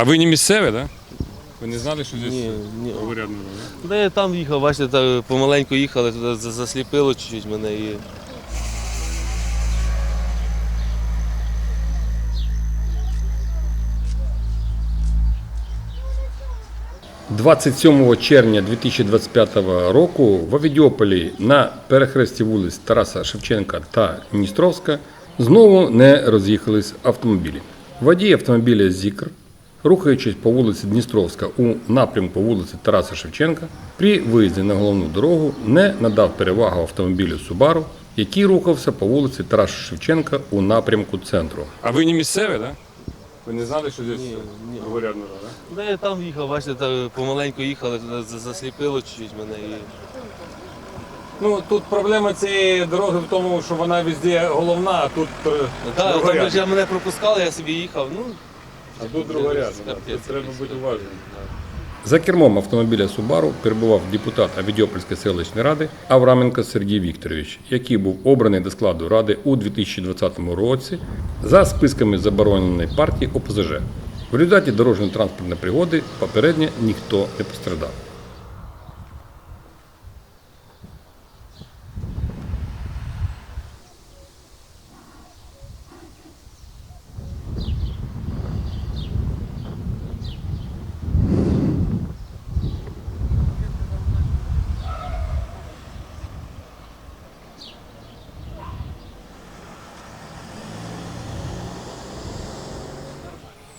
А ви не місцеві, так? Ви не знали, що здесь Ні, ні. говорять? Да я там їхав, бачите, так помаленьку їхали, туди за- засліпило чуть-чуть мене і. 27 червня 2025 року в Авідіополі на перехресті вулиць Тараса Шевченка та Дністровська знову не роз'їхались автомобілі. Водій автомобіля Зікр, рухаючись по вулиці Дністровська у напрямку вулиці Тараса Шевченка, при виїзді на головну дорогу не надав перевагу автомобілю Субару, який рухався по вулиці Тараса Шевченка у напрямку центру. А ви не місцеві, так? Да? Ви не знали, що здесь Ні, ні. говорять? Да? Да я там їхав, бачите, так помаленьку їхали, туди засліпило чуть-чуть мене і. Ну тут проблема цієї дороги в тому, що вона везде головна, а тут е, Так, другорядна. там мене пропускали, я собі їхав. Ну, А тут другорядна. це Тут треба бути уважним. За кермом автомобіля Субару перебував депутат Авідіопольської селищної ради Авраменко Сергій Вікторович, який був обраний до складу ради у 2020 році за списками забороненої партії ОПЗЖ. В результаті дорожньо-транспортної пригоди попередньо ніхто не пострадав.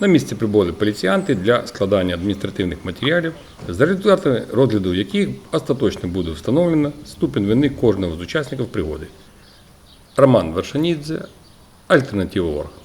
На місці прибули поліціянти для складання адміністративних матеріалів, за результатами розгляду яких остаточно буде встановлено ступінь вини кожного з учасників пригоди. Роман Вершанідзе, Альтернатива Орг.